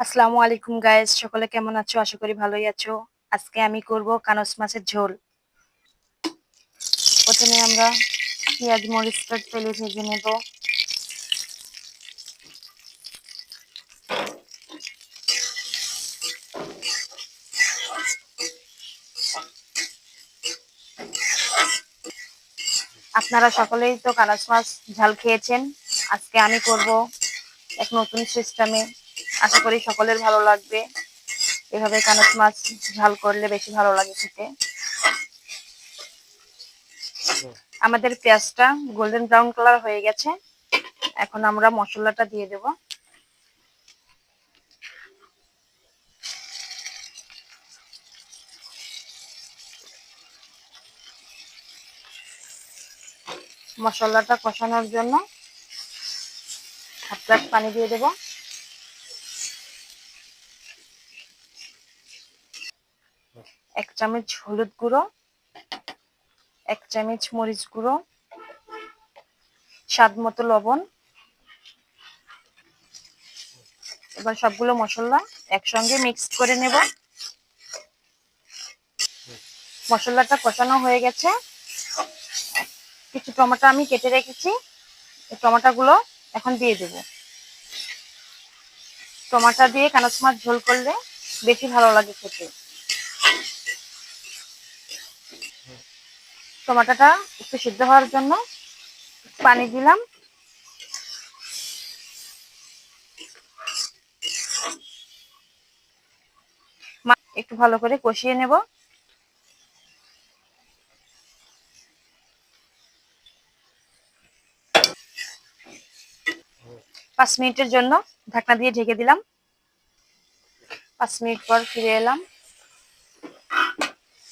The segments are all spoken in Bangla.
আসসালামু আলাইকুম গাইস সকলে কেমন আছো? আশা করি ভালোই আছো। আজকে আমি করব কানস মাছের ঝোল। প্রথমে আমরা পেঁয়াজ মরিচটা তেলে ভেজে নেব। আপনারা সকলেই তো কানস মাছ ঝাল খেয়েছেন। আজকে আমি করব এক নতুন সিস্টেমে আশা করি সকলের ভালো লাগবে। এভাবে কানস মাছ ঝাল করলে বেশি ভালো লাগে খেতে। আমাদের পেঁয়াজটা গোল্ডেন ব্রাউন কালার হয়ে গেছে। এখন আমরা মশলাটা দিয়ে দেব। মশলাটা কষানোর জন্য হাফ গ্লাস পানি দিয়ে দেবো। এক চামচ হলুদ গুঁড়ো, এক চামচ মরিচ গুঁড়ো, স্বাদ মতো লবণ। এবার সবগুলো মশলা একসঙ্গে মিক্স করে নেব। মশলাটা কষানো হয়ে গেছে। কিছু টমেটো আমি কেটে রেখেছি। টমেটোগুলো এখন দিয়ে দেব। টমাটা দিয়ে কানাচ ঝোল করলে বেশি ভালো লাগে খেতে। টমাটোটা একটু সিদ্ধ হওয়ার জন্য পানি দিলাম। একটু ভালো করে কষিয়ে নেব। পাঁচ মিনিটের জন্য ঢাকনা দিয়ে ঢেকে দিলাম। পাঁচ মিনিট পর ফিরে এলাম।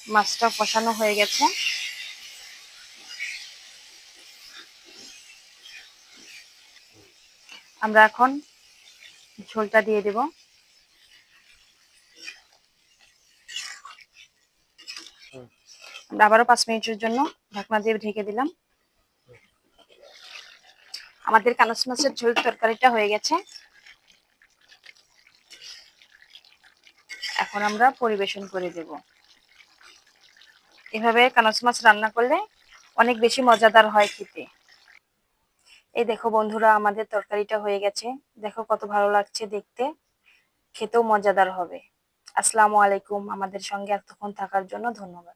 মাছটা কষানো হয়ে গেছে। আমরা এখন ঝোলটা দিয়ে দেব। আবারও পাঁচ মিনিটের জন্য ঢাকনা দিয়ে ঢেকে দিলাম। আমাদের কানস মাছের ঝোল তরকারিটা হয়ে গেছে। এখন আমরা পরিবেশন করে দেব। এভাবে কানস মাছ রান্না করলে অনেক বেশি মজাদার হয় খেতে। এই দেখো বন্ধুরা, আমাদের তরকারিটা হয়ে গেছে। দেখো কত ভালো লাগছে দেখতে। খেতেও মজাদার হবে। আসসালামু আলাইকুম। আমাদের সঙ্গে এতক্ষণ থাকার জন্য ধন্যবাদ।